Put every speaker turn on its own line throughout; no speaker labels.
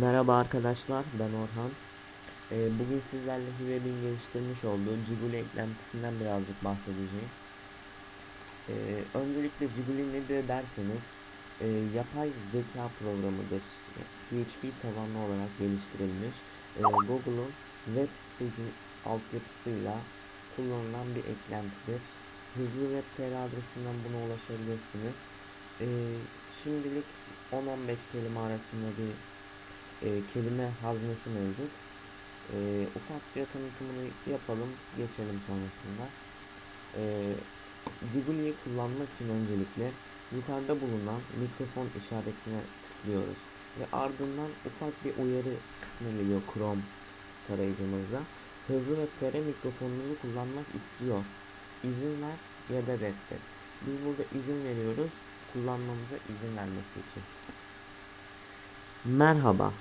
Merhaba arkadaşlar, ben Orhan. Ee, bugün sizlerle Hüveb'in geliştirmiş olduğu Ciguli eklentisinden birazcık bahsedeceğim. Ee, öncelikle Ciguli nedir derseniz, e, yapay zeka programıdır. PHP tabanlı olarak geliştirilmiş. e, Google'un web sitesi altyapısıyla kullanılan bir eklentidir. Hızlı web TR adresinden buna ulaşabilirsiniz. Ee, şimdilik 10-15 kelime arasında bir e, kelime haznesi mevcut. E, ufakça tanıtımını yapalım, geçelim sonrasında. E, Jubilee'yi kullanmak için öncelikle yukarıda bulunan mikrofon işaretine tıklıyoruz. Ve ardından ufak bir uyarı kısmı geliyor Chrome tarayıcımızda. Hızlı ve TR mikrofonunuzu kullanmak istiyor. İzin ver ya da reddet. Biz burada izin veriyoruz kullanmamıza izin vermesi için. Merhaba.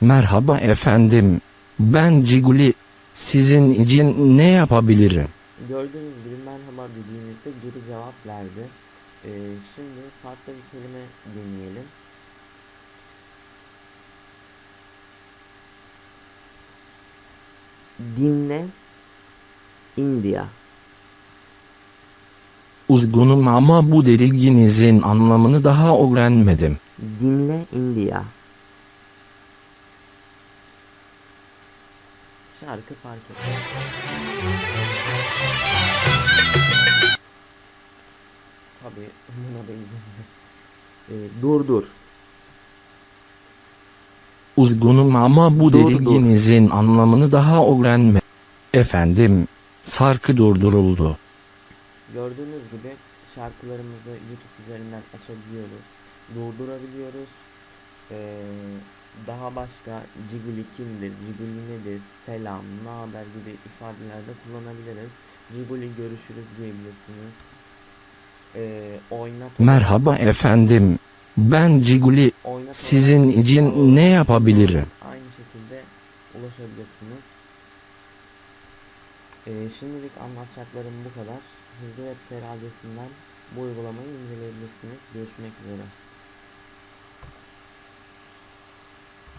Merhaba efendim. Ben Ciguli. Sizin için ne yapabilirim?
Gördüğünüz gibi merhaba dediğimizde geri cevap verdi. Ee, şimdi farklı bir kelime deneyelim. Dinle India.
Uzgunum ama bu dediğinizin anlamını daha öğrenmedim.
Dinle India. Şarkı fark etmez. Tabii buna da izin ver. Ee, dur dur.
Uzgunum ama bu
Dur, dur.
dediğinizin anlamını daha öğrenme. Efendim, sarkı durduruldu.
Gördüğünüz gibi şarkılarımızı YouTube üzerinden açabiliyoruz, durdurabiliyoruz. Ee, daha başka Ciguli kimdir, Ciguli nedir, selam, ne haber gibi ifadelerde kullanabiliriz. Ciguli görüşürüz diyebilirsiniz. Ee, oynat
Merhaba efendim. Ben Ciguli.
oynat
Sizin için ne yapabilirim?
Aynı şekilde ulaşabilirsiniz. Ee, şimdilik anlatacaklarım bu kadar. Hızlı web adresinden bu uygulamayı inceleyebilirsiniz. Görüşmek üzere.